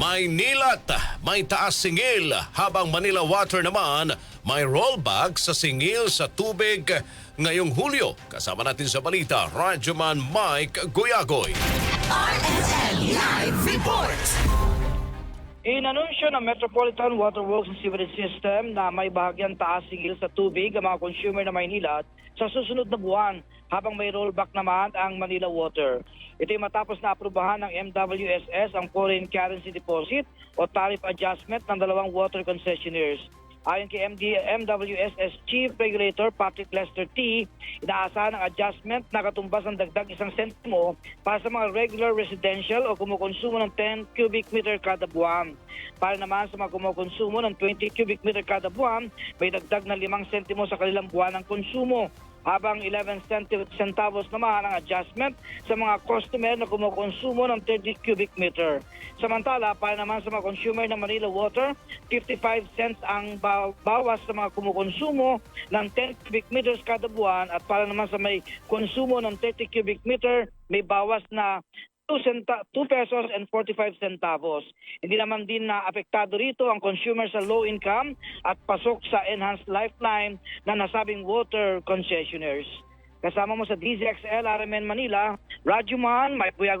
May nilat, may taas singil, habang Manila Water naman may rollback sa singil sa tubig ngayong Hulyo. Kasama natin sa balita, Radyoman Mike Guyagoy. RNN Live Report! Inanunsyo ng Metropolitan Water Works and Sewerage System na may bahagyang taas sigil sa tubig ang mga consumer na Maynila sa susunod na buwan habang may rollback naman ang Manila Water. Ito ay matapos na aprubahan ng MWSS ang foreign currency deposit o tariff adjustment ng dalawang water concessionaires. Ayon kay MD, MWSS Chief Regulator Patrick Lester T, inaasahan ang adjustment na katumbas ng dagdag isang sentimo para sa mga regular residential o kumukonsumo ng 10 cubic meter kada buwan. Para naman sa mga kumukonsumo ng 20 cubic meter kada buwan, may dagdag na 5 sentimo sa kanilang buwan ng konsumo habang 11 centi- centavos naman ang adjustment sa mga customer na kumukonsumo ng 30 cubic meter. Samantala, para naman sa mga consumer ng Manila Water, 55 cents ang ba- bawas sa mga kumukonsumo ng 10 cubic meters kada buwan at para naman sa may konsumo ng 30 cubic meter, may bawas na 2, centa- 2 pesos and 45 centavos. Hindi naman din na apektado rito ang consumer sa low income at pasok sa enhanced lifeline na nasabing water concessionaires. Kasama mo sa DZXL RMN Manila, Rajuman, may puyag